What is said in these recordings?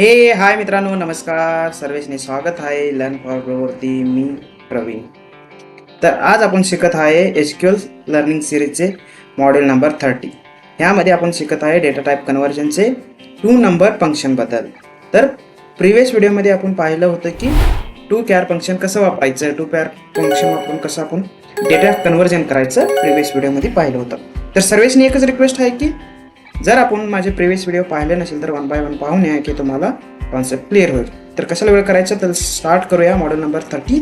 हे हाय मित्रांनो नमस्कार. सर्वेशने स्वागत आहे. लर्न फॉर ग्रोवरती मी प्रवीण. तर आज आपण शिकत आहे एच क्यू एल लर्निंग सिरीजचे मॉडेल नंबर थर्टी ह्यामध्ये आपण शिकत आहे डेटा टाईप कन्व्हर्जनचे टू नंबर फंक्शनबद्दल तर प्रिव्हियस व्हिडिओमध्ये आपण पाहिलं होतं की टू कॅर फंक्शन कसं वापरायचं? टू कॅर फंक्शन वापरून कसं आपण डेटा कन्व्हर्जन करायचं? प्रिव्हियस व्हिडिओमध्ये पाहिलं होतं. तर सर्वेशनी एकच रिक्वेस्ट आहे की जर आपण माझे प्रिव्हियस व्हिडिओ पाहिले नसेल तर वन बाय वन पाहून या की तुम्हाला कॉन्सेप्ट क्लिअर होईल. तर कशाला वेळ करायचा? तर स्टार्ट करूया model number thirty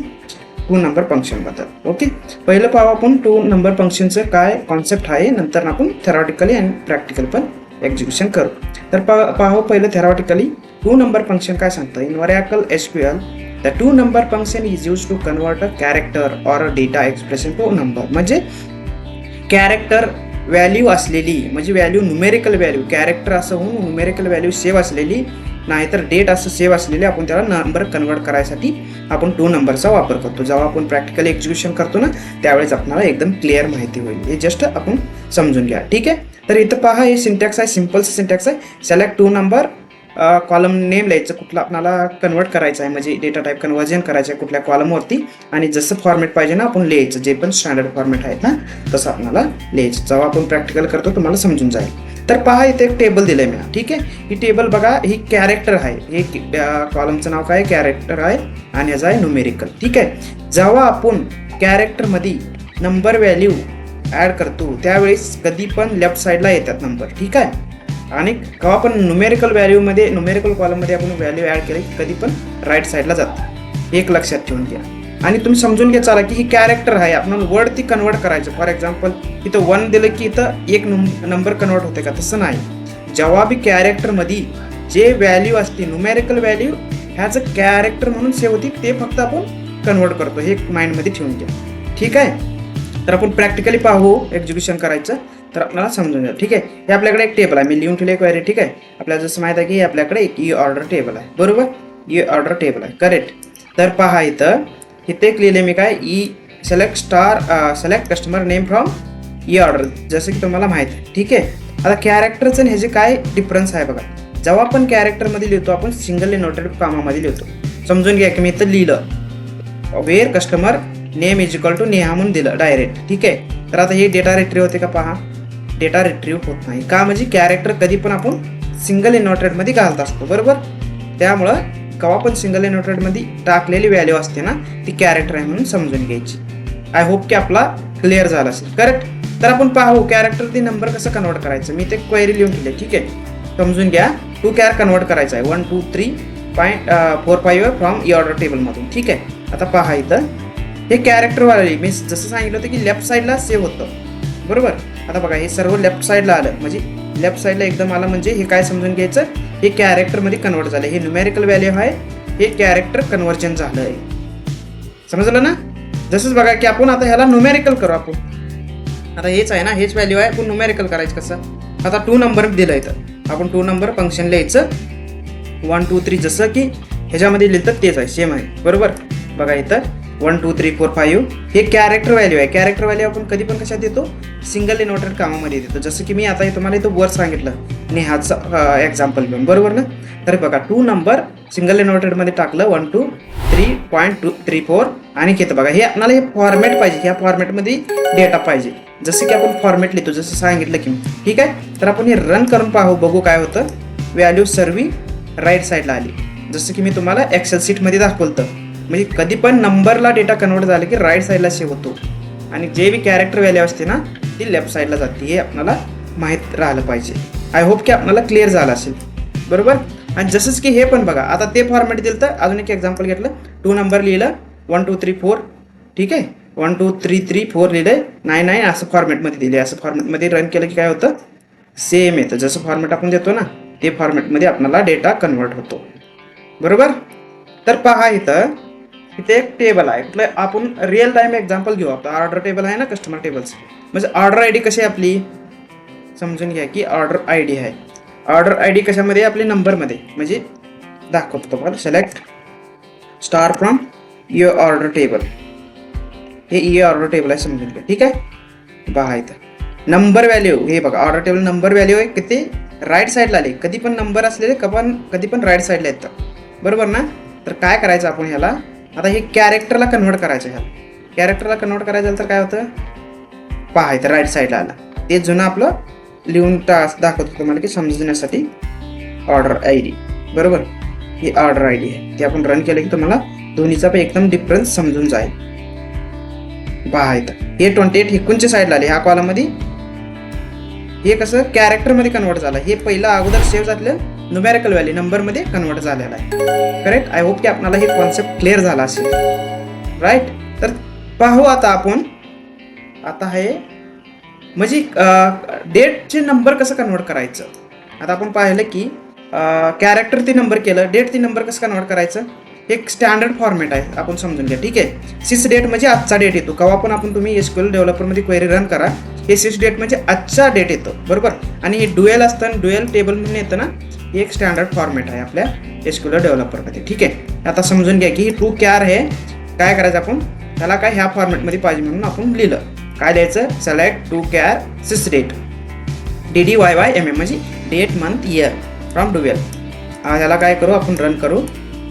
to number फंक्शनबद्दल okay पहिलं पाहू आपण टू नंबर फंक्शनचं काय कॉन्सेप्ट आहे. नंतर आपण थेरॉटिकली अँड प्रॅक्टिकल पण एक्झिक्युशन करू. तर पा पाहू पहिलं थेरॉटिकली टू नंबर फंक्शन काय सांगतं? In Oracle S Q L the to number function is use to convert a character or a data expression to number म्हणजे कॅरेक्टर व्हॅल्यू असलेली म्हणजे व्हॅल्यू न्युमेरिकल व्हॅल्यू कॅरेक्टर असं होऊन numerical value save असलेली नाहीतर date असं save असलेली आपण त्याला नंबर कन्वर्ट करायसाठी आपण टू नंबरचा वापर करतो. जेव्हा आपण प्रॅक्टिकल एक्झिक्युशन करतो ना त्यावेळेस आपल्याला एकदम क्लिअर माहिती होईल. हे जस्ट आपण समजून घ्या. ठीक आहे? तर इथं पहा हे सिंटॅक्स आहे सिंपल सिंटॅक्स आहे. Select to number column name लिहायचं कुठला आपल्याला कन्वर्ट करायचं आहे म्हणजे डेटा टाईप कन्वर्जन करायचं आहे कुठल्या कॉलमवरती आणि जसं फॉर्मेट पाहिजे ना आपण लिहायचं जे पण स्टँडर्ड फॉर्मेट आहेत ना तसं आपल्याला लिहायचं. जेव्हा आपण प्रॅक्टिकल करतो तुम्हाला समजून जाईल. तर पहा इथे एक टेबल दिलं आहे मी. ठीक आहे? ही टेबल बघा ही कॅरेक्टर आहे. हे कॉलमचं नाव काय? कॅरेक्टर आहे आणि ह्याचं आहे न्युमेरिकल ठीक आहे? जेव्हा आपण कॅरेक्टरमध्ये नंबर व्हॅल्यू ॲड करतो त्यावेळेस कधी पण लेफ्ट साईडला येतात नंबर ठीक आहे? आणि केव्हा पण न्युमेरिकल व्हॅल्यूमध्ये न्युमेरिकल कॉलममध्ये आपण व्हॅल्यू ॲड केली कधी पण राईट साईडला जातं. एक लक्षात ठेवून घ्या. आणि तुम्ही समजून घ्या चाला की ही कॅरेक्टर आहे आपण वर्ड ती कन्वर्ट करायचं. फॉर एक्झाम्पल इथं वन दिलं की इथं एक नंबर कन्वर्ट होते का? तसं नाही. जेव्हा बी कॅरेक्टरमध्ये जे व्हॅल्यू असते न्युमेरिकल व्हॅल्यू ह्याचं कॅरेक्टर म्हणून सेव्ह होती ते फक्त आपण कन्वर्ट करतो. हे माइंडमध्ये ठेवून घ्या. ठीक आहे? तर आपण प्रॅक्टिकली पाहू एक्झिक्युशन करायचं. तर आपल्याला समजून जाईल. ठीक आहे? हे आपल्याकडे एक टेबल आहे. मी लिहून ठेवले क्वेरी ठीक आहे? आपल्याला जसं माहीत आहे की आपल्याकडे एक ई ऑर्डर टेबल आहे. बरोबर? ई ऑर्डर टेबल आहे. करेक्ट तर पहा इथं. इथे एक लिहिले मी काय? E select star select customer name from E order जसं की तुम्हाला माहीत आहे. ठीक आहे? आता कॅरेक्टरचं आणि ह्याचे काय डिफरन्स आहे बघा. जेव्हा आपण कॅरेक्टरमध्ये लिहितो आपण सिंगल नोटेड कामामध्ये लिहितो. समजून घ्या की मी इथं लिहिलं. Where customer name is equal to Neha म्हणून दिलं डायरेक्ट ठीक आहे? तर आता हे डेटा रिट्रीव होते का पहा? डेटा रिट्रीव्ह होत नाही. का म्हणजे कॅरेक्टर कधी पण आपण सिंगल इनोटेडमध्ये घालत असतो बरोबर? त्यामुळं केव्हा पण सिंगल इनोटेडमध्ये टाकलेली व्हॅल्यू असते ना ती कॅरेक्टर आहे म्हणून समजून घ्यायची. आय होप की आपला क्लिअर झाला असेल. करेक्ट तर आपण पाहू कॅरेक्टर ती नंबर कसं कन्वर्ट करायचं? मी ते क्वेरी लिहून ठेवले ठीक आहे? समजून घ्या टू कॅर कन्वर्ट करायचं आहे? One two three point four five from E order टेबलमधून ठीक आहे? आता पहा इथं. हे कॅरेक्टरवाले मी जसं सांगितलं होतं की लेफ्ट साईडला सेव्ह होतं. बरोबर? आता बघा हे सर्व लेफ्ट साईडला आलं. म्हणजे लेफ्ट साईडला एकदम आलं म्हणजे हे काय समजून घ्यायचं? हे कॅरेक्टरमध्ये कन्वर्ट झालं हे न्युमेरिकल व्हॅल्यू आहे. हे कॅरेक्टर कन्वर्जन झालं आहे समजलं ना? जसंच बघा की आपण आता ह्याला न्युमेरिकल करू आपण. आता हेच आहे ना हेच व्हॅल्यू आहे. आपण न्युमेरिकल करायचं कसं? आता टू नंबर दिलं इथं आपण टू नंबर फंक्शन लिहायचं. वन टू थ्री जसं की ह्याच्यामध्ये लिहिलं तेच आहे. सेम आहे. बरोबर? बघा इथं. One two three four five हे कॅरेक्टर व्हॅल्यू आहे. कॅरेक्टर व्हॅल्यू आपण कधी पण कशात देतो? सिंगल इनोटेड कामामध्ये देतो. जसं की मी आता तुम्हाला इथं वर सांगितलं. नेहाचं एक्झाम्पल घेऊन. बरोबर ना? तर बघा टू नंबर सिंगल इनोटेडमध्ये टाकलं. One two three point two three four आणि घेतं बघा हे आपल्याला हे फॉर्मॅट पाहिजे. ह्या फॉर्मॅटमध्ये डेटा पाहिजे. जसं की आपण फॉर्मॅट लिहितो जसं सांगितलं की. ठीक आहे? तर आपण हे रन करून पाहू. बघू काय होतं. व्हॅल्यू सर्वी राईट साईडला आली. जसं की मी तुम्हाला एक्सेल सीटमध्ये दाखवलं म्हणजे कधी पण नंबरला डेटा कन्वर्ट झाला की राईट साईडला सेव्ह होतो. आणि जे बी कॅरेक्टर व्हॅल्यू असते ना ती लेफ्ट साईडला जाते. हे आपल्याला माहीत राहिलं पाहिजे. आय होप की आपल्याला क्लिअर झालं असेल. बरोबर? आणि जसंच की हे पण बघा आता ते फॉर्मॅट दिलं तर अजून एक एक्झाम्पल घेतलं. टू नंबर लिहिलं वन टू थ्री फोर ठीक आहे? One two three three four लिहिलं. नाईन नाईन असं फॉर्मॅटमध्ये दिले. असं फॉर्मॅटमध्ये रन केलं की काय होतं? सेम येतं. जसं फॉर्मॅट आपण देतो ना ते फॉर्मॅटमध्ये आपल्याला डेटा कन्वर्ट होतो. बरोबर? तर पहा इथं इथे एक टेबल आहे. कुठलं आपण रिअल टाईम एक्झाम्पल घेऊ. आपण ऑर्डर टेबल आहे ना कस्टमर टेबल्स म्हणजे ऑर्डर आय डी कशी आहे आपली? समजून घ्या की ऑर्डर आय डी आहे. ऑर्डर आय डी कशामध्ये? आपली नंबरमध्ये म्हणजे दाखवतो बघा select star from your order table हे ई ऑर्डर टेबल आहे समजून घ्या. ठीक आहे? बघा इथं. नंबर व्हॅल्यू हे बघा ऑर्डर टेबल नंबर व्हॅल्यू आहे. किती? राईट साईडला आले. कधी पण नंबर असलेले कपन पण कधी पण राईट साईडला येतं. बरोबर ना? तर काय करायचं आपण ह्याला? आता हे कॅरेक्टरला कन्वर्ट करायचं ह्याला कॅरेक्टरला कन्वर्ट करायचं झालं तर काय होतं? पहा इथं राईट साईडला आला. ते जुनं आपलं लिहून तास दाखवत तुम्हाला की समजण्यासाठी ऑर्डर आय डी बरोबर? ही ऑर्डर आय डी आहे. ती आपण रन केलं की तुम्हाला दोन्हीचा पण एकदम डिफरन्स समजून जाईल. पहा इथं. हे ट्वेंटी एट हिकूनच्या साईडला आले. ह्या कॉलममध्ये हे कसं? कॅरेक्टरमध्ये कन्वर्ट झालं. हे पहिलं अगोदर सेव्ह झालं न्युमॅरिकल व्हॅल्यू नंबरमध्ये कन्वर्ट झालेला आहे. करेक्ट आय होप की आपणाला हे कॉन्सेप्ट क्लिअर झाला असेल. राईट तर पाहू आता आपण. आता हे म्हणजे डेटचे नंबर कसं कन्वर्ट करायचं? आता आपण पाहिलं की कॅरेक्टर ते नंबर केलं डेट ते नंबर कसं कन्वर्ट करायचं? एक स्टँडर्ड फॉर्मॅट आहे आपण समजून घ्या ठीक आहे? सिस डेट म्हणजे आजचा डेट येतो. केव्हा पण आपण तुम्ही एस क्यू एल डेव्हलपरमध्ये क्वेरी रन करा. हे सिस डेट म्हणजे आजचा डेट येतो बरोबर? आणि हे डुएल असतं डुएल टेबल म्हणून येतं ना? ही एक स्टँडर्ड फॉर्मॅट आहे आपल्या एसक्युलर डेव्हलपरमध्ये ठीक आहे? आता समजून घ्या की टू कॅर हे काय करायचं आपण? त्याला काय ह्या फॉर्मॅटमध्ये पाहिजे म्हणून आपण लिहिलं. काय द्यायचं select to char six date D D Y Y M M म्हणजे date month year from dual ह्याला काय करू? आपण रन करू.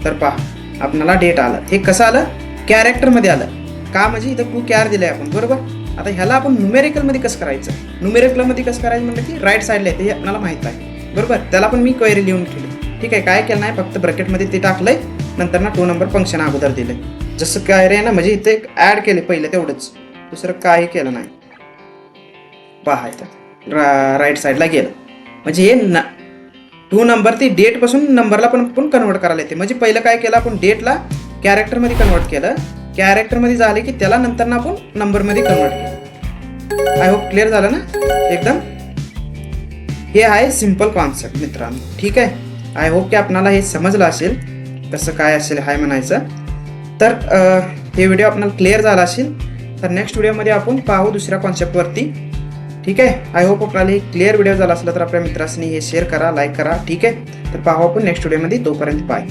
तर पहा आपणाला डेट आलं. हे कसं आलं? कॅरेक्टरमध्ये आलं. का म्हणजे इथं टू कॅर दिलं आहे आपण? बरोबर? आता ह्याला आपण न्युमेरिकलमध्ये कसं करायचं? न्युमेरिकलमध्ये कसं करायचं म्हणलं की राईट साईडला येते हे आपल्याला माहीत आहे. बरोबर? त्याला पण मी क्वेरी लिहून ठेवली. ठीक आहे काय केलं नाही फक्त ब्रॅकेटमध्ये ते टाकलंय. नंतर ना टू नंबर फंक्शन अगोदर दिले जसं काय रे ना म्हणजे इथे ॲड केले पहिले तेवढंच. दुसरं काही केलं नाही. पाहायचं रा राईट साईडला गेलं. म्हणजे हे न टू नंबर ती डेटपासून नंबरला पण आपण कन्वर्ट करायला येते. म्हणजे पहिलं काय केलं आपण डेटला कॅरेक्टरमध्ये कन्वर्ट केलं. कॅरेक्टरमध्ये झाले की त्याला नंतर ना आपण नंबरमध्ये कन्वर्ट केलं. आय होप क्लिअर झालं ना? एकदम? हे आहे सिंपल कॉन्सेप्ट मित्रांनो. ठीक आहे? आय होप की आपणाला हे समजलं असेल कसं काय असेल हाय म्हणायचं. तर हे व्हिडिओ आपल्याला क्लिअर झाला असेल तर नेक्स्ट व्हिडिओमध्ये आपण पाहू दुसऱ्या कॉन्सेप्टवरती ठीक आहे? आय होप आपल्याला हे क्लिअर व्हिडिओ झाला असला तर आपल्या मित्रांनी हे शेअर करा लाईक करा. ठीक आहे? तर पाहू आपण नेक्स्ट व्हिडिओमध्ये तोपर्यंत बाय